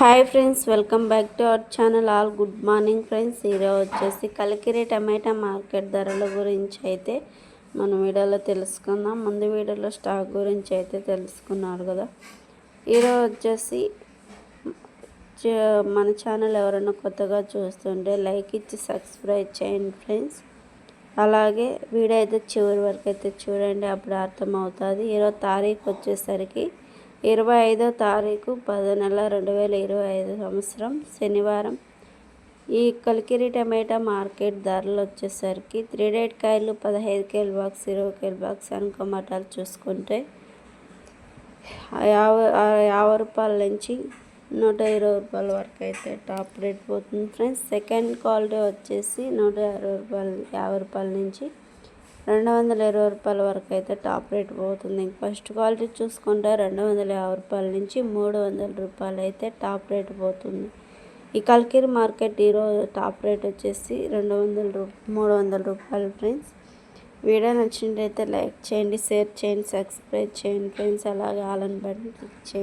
Hi friends welcome back to our channel. All good morning friends. ఈరోజు వచ్చేసి కలికిరి టమాటా market ధరల గురించి అయితే మనం వీడియోలో తెలుసుకుందాం. ముందు వీడియోలో స్టాక్ గురించి అయితే తెలుసుకున్నారు కదా. ఈరోజు వచ్చేసి చ- మన ఛానల్ ఎవరైనా కొత్తగా చూస్తుంటే లైక్ ఇచ్చి సబ్స్క్రైబ్ చేయండి ఫ్రెండ్స్. అలాగే వీడియో అయితే చివరి వరకు అయితే చూడండి అప్పుడు అర్థమవుతుంది. ఈరోజు తారీఖు వచ్చేసరికి ఇరవై ఐదో తారీఖు పదో నెల రెండు వేల ఇరవై ఐదు సంవత్సరం శనివారం. ఈ కలికిరి టమాటా మార్కెట్ ధరలు వచ్చేసరికి త్రీ డేట్ కాయలు పదహైదు కేల్ బాక్స్ ఇరవై కేల్ బాక్స్ అనుకోమటాలు చూసుకుంటే యాభై యాభై రూపాయల నుంచి నూట ఇరవై రూపాయల వరకు అయితే టాప్ రేట్ పోతుంది ఫ్రెండ్స్. సెకండ్ క్వాలిటీ వచ్చేసి నూట ఇరవై రూపాయలు యాభై రూపాయల నుంచి రెండు వందల ఇరవై రూపాయల వరకు అయితే టాప్ రేట్ పోతుంది. ఫస్ట్ క్వాలిటీ చూసుకుంటే రెండు వందల యాభై రూపాయల నుంచి మూడు వందల రూపాయలు అయితే టాప్ రేట్ పోతుంది. ఈ కల్కీర్ మార్కెట్ ఈరోజు టాప్ రేట్ వచ్చేసి రెండు వందల రూ మూడు వందల రూపాయలు ఫ్రెండ్స్. వీడియో నచ్చినట్టయితే లైక్ చేయండి షేర్ చేయండి సబ్స్క్రైబ్ చేయండి ఫ్రెండ్స్. అలాగే ఆల్ అని బటన్ క్లిక్ చేయండి.